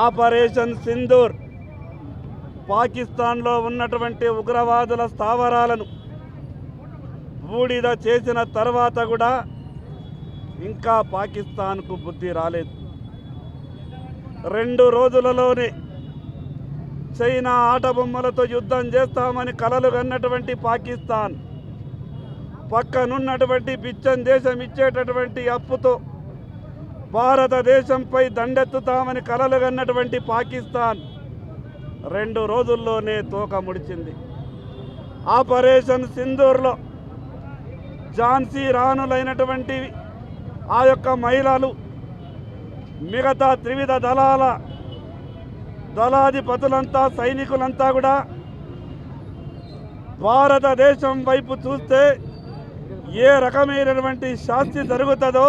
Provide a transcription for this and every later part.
Operation Sindoor పాకిస్తాన్లో ఉన్నటువంటి ఉగ్రవాదుల స్థావరాలను బూడిద చేసిన తర్వాత కూడా ఇంకా పాకిస్తాన్కు బుద్ధి రాలేదు. రెండు రోజులలోనే చైనా ఆటబొమ్మలతో యుద్ధం చేస్తామని కలలు కన్నటువంటి పాకిస్తాన్ పక్కనున్నటువంటి బిచ్చం దేశం ఇచ్చేటటువంటి అప్పుతో భారతదేశంపై దండెత్తుతామని కలలు కన్నటువంటి పాకిస్తాన్ రెండు రోజుల్లోనే తోక ముడిచింది. ఆపరేషన్ సింధూర్లో ఝాన్సీ రాణులైనటువంటి ఆ యొక్క మహిళలు మిగతా త్రివిధ దళాల దళాధిపతులంతా సైనికులంతా కూడా భారతదేశం వైపు చూస్తే ఏ రకమైనటువంటి శాస్తి జరుగుతుందో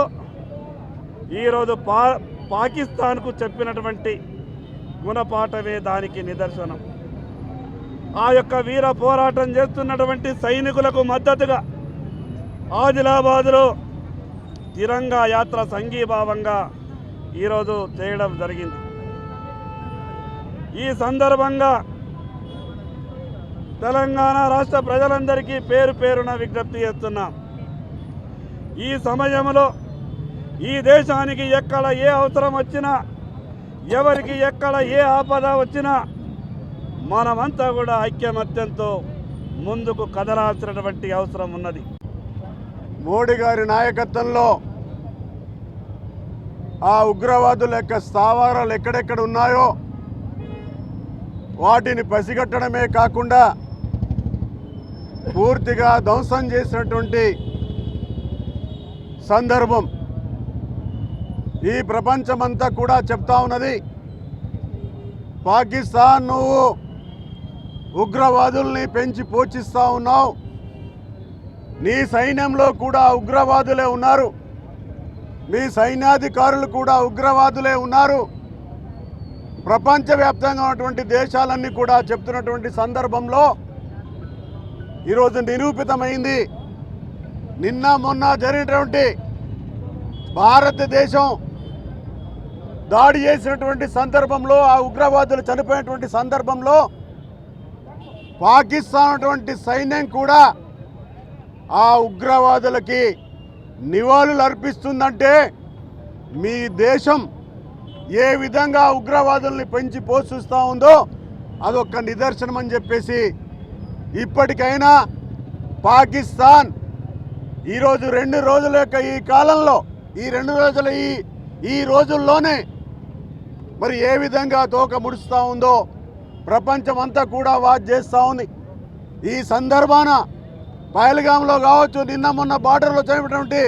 ఈరోజు పా పాకిస్తాన్కు చెప్పినటువంటి గుణపాఠమే దానికి నిదర్శనం. ఆ యొక్క వీర పోరాటం చేస్తున్నటువంటి సైనికులకు మద్దతుగా ఆదిలాబాద్లో తిరంగా యాత్ర సంఘీభావంగా ఈరోజు చేయడం జరిగింది. ఈ సందర్భంగా తెలంగాణ రాష్ట్ర ప్రజలందరికీ పేరు పేరున విజ్ఞప్తి చేస్తున్నాం. ఈ సమయంలో ఈ దేశానికి ఎక్కడ ఏ అవసరం వచ్చినా ఎవరికి ఎక్కడ ఏ ఆపద వచ్చినా మనమంతా కూడా ఐక్యమత్యంతో ముందుకు కదలాల్సినటువంటి అవసరం ఉన్నది. మోడీ గారి నాయకత్వంలో ఆ ఉగ్రవాదుల యొక్క స్థావరాలు ఎక్కడెక్కడ ఉన్నాయో వాటిని పసిగట్టడమే కాకుండా పూర్తిగా ధ్వంసం చేసినటువంటి సందర్భం ఈ ప్రపంచమంతా కూడా చెప్తా ఉన్నది. పాకిస్తాన్ నువ్వు ఉగ్రవాదుల్ని పెంచి పోషిస్తూ ఉన్నావు. నీ సైన్యంలో కూడా ఉగ్రవాదులే ఉన్నారు. మీ సైన్యాధికారులు కూడా ఉగ్రవాదులే ఉన్నారు. ప్రపంచవ్యాప్తంగా ఉన్నటువంటి దేశాలన్నీ కూడా చెప్తున్నటువంటి సందర్భంలో ఈరోజు నిరూపితమైంది. నిన్న మొన్న జరిగినటువంటి భారతదేశం దాడి చేసినటువంటి సందర్భంలో ఆ ఉగ్రవాదులు చనిపోయినటువంటి సందర్భంలో పాకిస్తాన్ అటువంటి సైన్యం కూడా ఆ ఉగ్రవాదులకి నివాళులు అర్పిస్తుందంటే మీ దేశం ఏ విధంగా ఉగ్రవాదుల్ని పెంచి పోషిస్తూ ఉందో అదొక నిదర్శనం అని చెప్పేసి ఇప్పటికైనా పాకిస్తాన్ ఈరోజు రెండు రోజుల యొక్క ఈ కాలంలో ఈ రెండు రోజుల ఈ ఈ రోజుల్లోనే మరి ఏ విధంగా తోక ముడుస్తూ ఉందో ప్రపంచం అంతా కూడా వాచ్ చేస్తూ ఉంది. ఈ సందర్భాన పహల్గాంలో కావచ్చు నిన్న మొన్న బార్డర్లో చనిపోయినటువంటి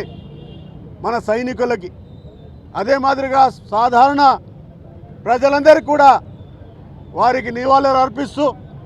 మన సైనికులకి అదే మాదిరిగా సాధారణ ప్రజలందరికీ కూడా వారికి నివాళులు అర్పిస్తూ